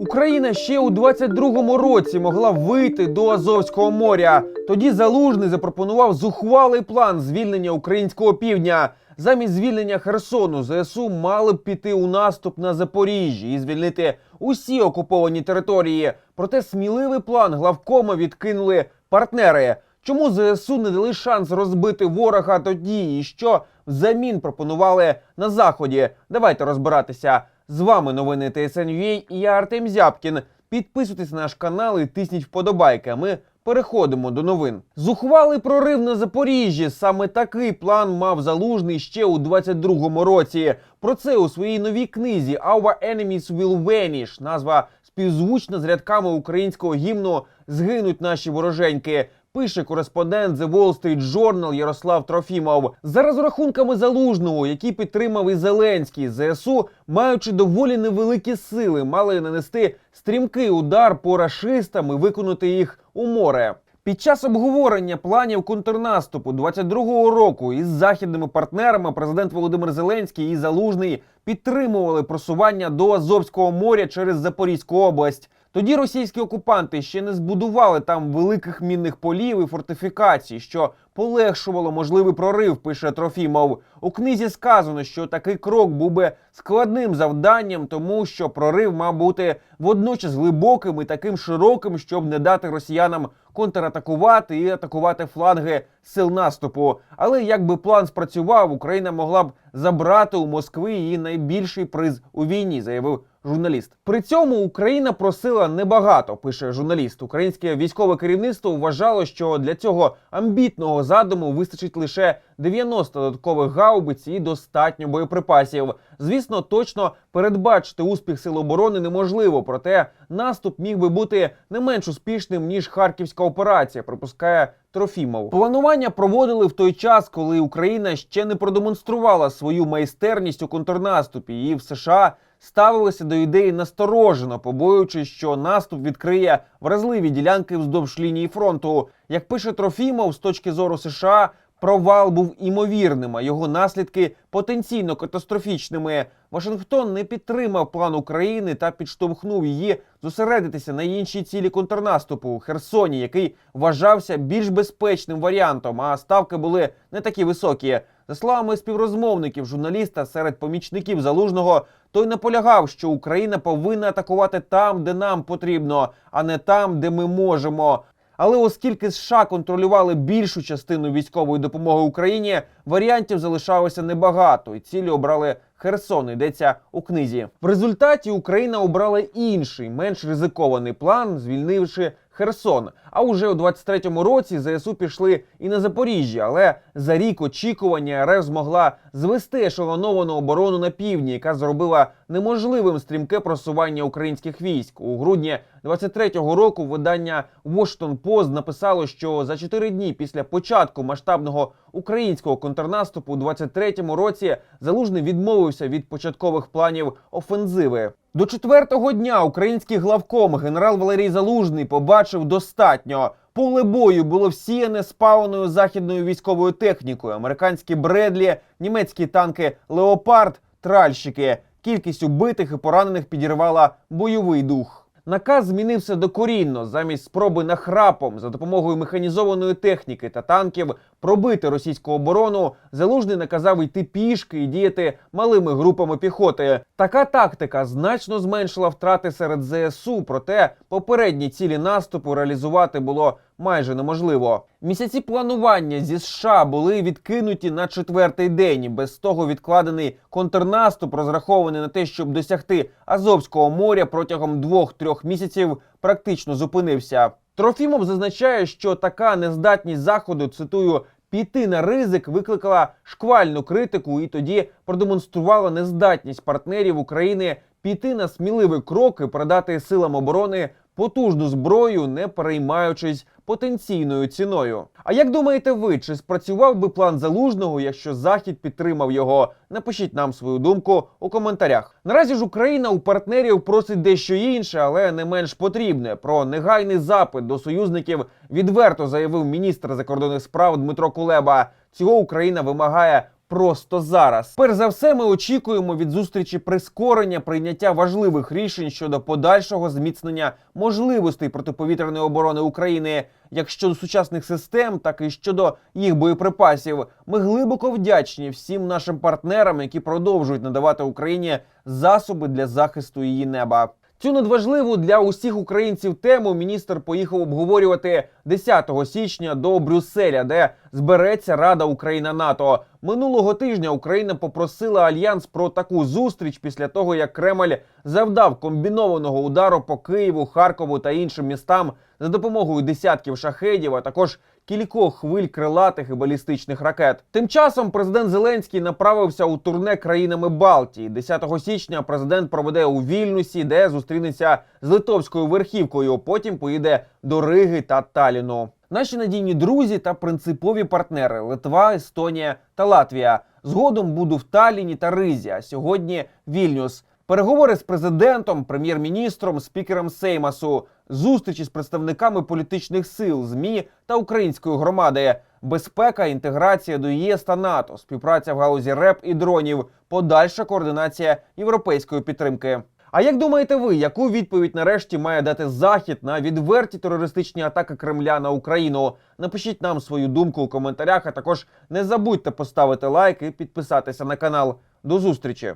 Україна ще у 22-му році могла вийти до Азовського моря. Тоді Залужний запропонував зухвалий план звільнення українського півдня. Замість звільнення Херсону ЗСУ мали б піти у наступ на Запоріжжя і звільнити усі окуповані території. Проте сміливий план главкома відкинули партнери. Чому ЗСУ не дали шанс розбити ворога тоді, і що взамін пропонували на заході? Давайте розбиратися. З вами новини ТСНЮА і я Артем Зябкін. Підписуйтесь на наш канал і тисніть вподобайки. А ми переходимо до новин. Зухвалий прорив на Запоріжжі. Саме такий план мав залужний ще у 22-му році. Про це у своїй новій книзі Our Enemies Will Vanish. Назва співзвучна з рядками українського гімну Згинуть наші вороженьки. Пише кореспондент The Wall Street Journal Ярослав Трофімов. За розрахунками залужного, які підтримав і Зеленський, ЗСУ, маючи доволі невеликі сили, мали нанести стрімкий удар по рашистам і виконати їх у море. Під час обговорення планів контрнаступу 22-го року із західними партнерами президент Володимир Зеленський і Залужний підтримували просування до Азовського моря через Запорізьку область. Тоді російські окупанти ще не збудували там великих мінних полів і фортифікацій, що полегшувало можливий прорив. Пише Трофімов. У книзі сказано, що такий крок був би складним завданням, тому що прорив мав бути водночас глибоким і таким широким, щоб не дати росіянам контратакувати і атакувати фланги сил наступу. Але якби план спрацював, Україна могла б забрати у Москви її найбільший приз у війні, заявив журналіст. При цьому Україна просила небагато, пише журналіст. Українське військове керівництво вважало, що для цього амбітного задуму вистачить лише 90 додаткових гаубиць і достатньо боєприпасів. Звісно, точно передбачити успіх сил оборони неможливо, проте наступ міг би бути не менш успішним ніж харківська операція. Припускає Трофімов. Планування проводили в той час, коли Україна ще не продемонструвала свою майстерність у контрнаступі, і в США ставилися до ідеї насторожено, побоюючись, що наступ відкриє вразливі ділянки вздовж лінії фронту. Як пише Трофімов, з точки зору США. Провал був імовірним, а його наслідки потенційно катастрофічними. Вашингтон не підтримав план України та підштовхнув її зосередитися на іншій цілі контрнаступу Херсоні, який вважався більш безпечним варіантом. А ставки були не такі високі. За словами співрозмовників журналіста серед помічників залужного, той наполягав, що Україна повинна атакувати там, де нам потрібно, а не там, де ми можемо. Але оскільки США контролювали більшу частину військової допомоги Україні, варіантів залишалося небагато, і цілі обрали Херсон. Йдеться у книзі. В результаті Україна обрала інший, менш ризикований план, звільнивши Херсон. А уже у 23-му році ЗСУ пішли і на Запоріжжя, але за рік очікування РФ змогла звести ешелоновану оборону на півдні, яка зробила неможливим стрімке просування українських військ. У грудні 23-го року видання Washington Post написало, що за 4 дні після початку масштабного українського контрнаступу у 23-му році Залужний відмовився від початкових планів офензиви. До четвертого дня український главком генерал Валерій Залужний побачив достатньо. Поле бою було всіяне спаленою західною військовою технікою: американські Бредлі, німецькі танки Леопард, тральщики. Кількість убитих і поранених підірвала бойовий дух. Наказ змінився докорінно. Замість спроби нахрапом за допомогою механізованої техніки та танків пробити російську оборону, залужний наказав йти пішки і діяти малими групами піхоти. Така тактика значно зменшила втрати серед ЗСУ, проте попередні цілі наступу реалізувати було майже неможливо. Місяці планування зі США були відкинуті на четвертий день. Без того відкладений контрнаступ, розрахований на те, щоб досягти Азовського моря протягом двох-трьох місяців, практично зупинився. Трофімов зазначає, що така нездатність заходу, цитую, піти на ризик викликала шквальну критику і тоді продемонструвала нездатність партнерів України піти на сміливий крок і продати силам оборони потужну зброю, не переймаючись потенційною ціною. А як думаєте ви, чи спрацював би план залужного, якщо Захід підтримав його? Напишіть нам свою думку у коментарях. Наразі ж Україна у партнерів просить дещо інше, але не менш потрібне. Про негайний запит до союзників відверто заявив міністр закордонних справ Дмитро Кулеба. Цього Україна вимагає просто зараз. Перш за все, ми очікуємо від зустрічі прискорення прийняття важливих рішень щодо подальшого зміцнення можливостей протиповітряної оборони України, як щодо сучасних систем, так і щодо їх боєприпасів. Ми глибоко вдячні всім нашим партнерам, які продовжують надавати Україні засоби для захисту її неба. Цю надважливу для усіх українців тему міністр поїхав обговорювати 10 січня до Брюсселя, де збереться Рада Україна НАТО. Минулого тижня Україна попросила альянс про таку зустріч після того, як Кремль завдав комбінованого удару по Києву, Харкову та іншим містам за допомогою десятків шахедів, а також кількох хвиль крилатих і балістичних ракет. Тим часом президент Зеленський направився у турне країнами Балтії. 10 січня президент проведе у Вільнюсі, де зустрінеться з литовською верхівкою. Потім поїде до Риги та Таліну. Наші надійні друзі та принципові партнери Литва, Естонія та Латвія. Згодом буду в Талліні та Ризі. А сьогодні Вільнюс. Переговори з президентом, прем'єр-міністром, спікером Сеймасу, зустрічі з представниками політичних сил, змі та української громади, безпека, інтеграція до ЄС та НАТО, співпраця в галузі РЕП і дронів, подальша координація європейської підтримки. А як думаєте ви, яку відповідь нарешті має дати Захід на відверті терористичні атаки Кремля на Україну? Напишіть нам свою думку у коментарях, а також не забудьте поставити лайк і підписатися на канал. До зустрічі!